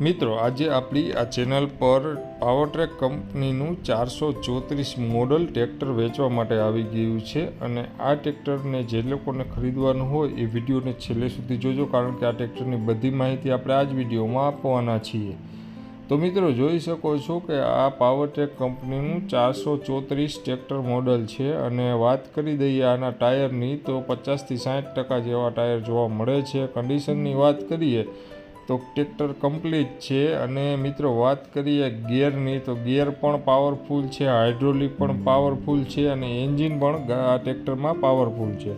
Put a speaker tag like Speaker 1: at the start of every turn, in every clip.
Speaker 1: મિત્રો, આજે આપણી આ ચેનલ પર પાવરટ્રેક કંપનીનું ચારસો ચોત્રીસ મોડલ ટ્રેક્ટર વેચવા માટે આવી ગયું છે અને આ ટ્રેક્ટરને જે લોકોને ખરીદવાનું હોય એ વિડીયોને છેલ્લે સુધી જોજો, કારણ કે આ ટ્રેક્ટરની બધી માહિતી આપણે આ જ વિડીયોમાં આપવાના છીએ. તો મિત્રો, જોઈ શકો છો કે આ પાવરટ્રેક કંપનીનું ચારસો ચોત્રીસ ટ્રેક્ટર મોડલ છે અને વાત કરી દઈએ આના ટાયરની, તો પચાસથી સાઠ ટકા જેવા ટાયર જોવા મળે છે. કન્ડિશનની વાત કરીએ તો ટ્રેક્ટર કમ્પ્લીટ છે અને મિત્રો વાત કરીએ ગિયરની, તો ગિયર પણ પાવરફુલ છે હાઇડ્રોલિક પણ પાવરફુલ છે અને એન્જિન પણ આ ટ્રેક્ટરમાં પાવરફુલ છે.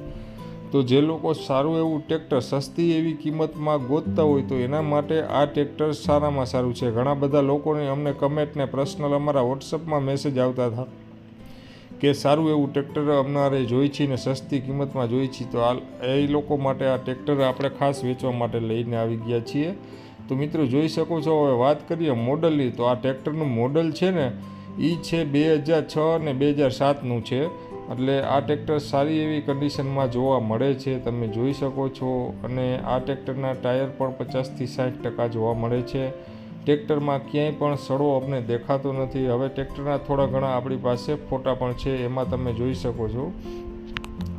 Speaker 1: તો જે લોકો સારું એવું ટ્રેક્ટર, સસ્તી એવી કિંમતમાં ગોતતા હોય તો એના માટે આ ટ્રેક્ટર સારામાં સારું છે. ઘણા બધા લોકોને અમને કમેન્ટને પર્સનલ અમારા વોટ્સઅપમાં મેસેજ આવતા હતા. કે સારું એવું ટ્રેક્ટર અમારે જોઈ છે ને સસ્તી કિંમતમાં જોઈ છે, તો આ એ લોકો માટે આ ટ્રેક્ટર આપણે ખાસ વેચવા માટે લઈને આવી ગયા છીએ. તો મિત્રો, જોઈ શકો છો, હવે વાત કરીએ મોડલની, તો આ ટ્રેક્ટરનું મોડલ છે ને એ છે બે હજાર છ અને બે હજાર સાતનું છે. એટલે આ ટ્રેક્ટર સારી એવી કન્ડિશનમાં જોવા મળે છે, તમે જોઈ શકો છો. અને આ ટ્રેક્ટરના ટાયર પણ પચાસથી સાઠ ટકા જોવા મળે છે. ટ્રેક્ટરમાં ક્યાંય પણ સડો અમને દેખાતો નથી. હવે ટ્રેક્ટરના થોડા ઘણા આપણી પાસે ફોટા પણ છે, એમાં તમે જોઈ શકો છો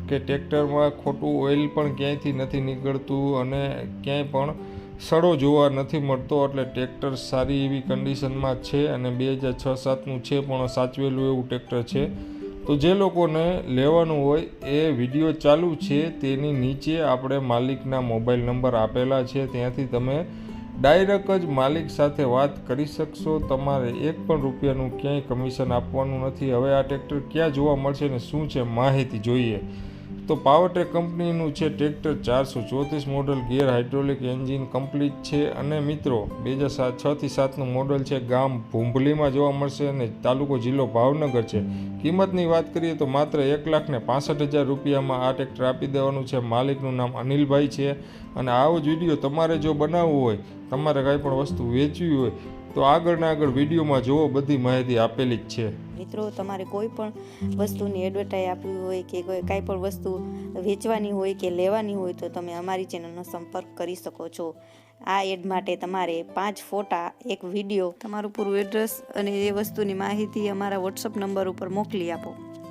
Speaker 1: કે ટ્રેક્ટરમાં ખોટું ઓઇલ પણ ક્યાંયથી નથી નીકળતું અને ક્યાંય પણ સડો જોવા નથી મળતો. એટલે ટ્રેક્ટર સારી એવી કન્ડિશનમાં છે અને બે હજાર છ સાતનું છે પણ સાચવેલું એવું ટ્રેક્ટર છે. તો જે લોકોને લેવાનું હોય એ વીડિયો ચાલુ છે, તેની નીચે આપણે માલિકના મોબાઈલ નંબર આપેલા છે. ત્યાંથી તમે ડાયરેક્ટ જ માલિક સાથે વાત કરી શકશો. તમારે એક પણ રૂપિયાનું ક્યાંય કમિશન આપવાનું નથી. હવે આ ટ્રેક્ટર ક્યાં જોવા મળશે ને શું છે માહિતી જોઈએ. તો પાવરટેક કંપનીનું છે ટ્રેક્ટર ચારસો ચોત્રીસ model gear hydraulic engine complete છે. અને મિત્રો, બે હજાર સાત છથી સાતનું મોડલ છે. ગામ ભૂંભલીમાં જોવા મળશે અને તાલુકો જિલ્લો ભાવનગર છે. કિંમતની વાત કરીએ તો માત્ર એક લાખ ને પાસઠ હજાર રૂપિયામાં આ ટ્રેક્ટર આપી દેવાનું છે. માલિકનું નામ અનિલભાઈ છે. અને આવો જ વીડિયો તમારે જો બનાવવો હોય તમારે કાંઈ પણ વસ્તુ વેચવી હોય, તો આગળના આગળ વિડીયોમાં જુઓ, બધી માહિતી આપેલી જ છે.
Speaker 2: મિત્રો, તમારે કોઈ પણ વસ્તુની એડવર્ટાઈઝ આપવી હોય કે કોઈ કાંઈ પણ વસ્તુ વેચવાની હોય કે લેવાની હોય, તો તમે અમારી ચેનલનો સંપર્ક કરી શકો છો. આ એડ માટે તમારે પાંચ ફોટા, એક વીડિયો, તમારું પૂરું એડ્રેસ અને એ વસ્તુની માહિતી અમારા વોટ્સઅપ નંબર ઉપર મોકલી આપો.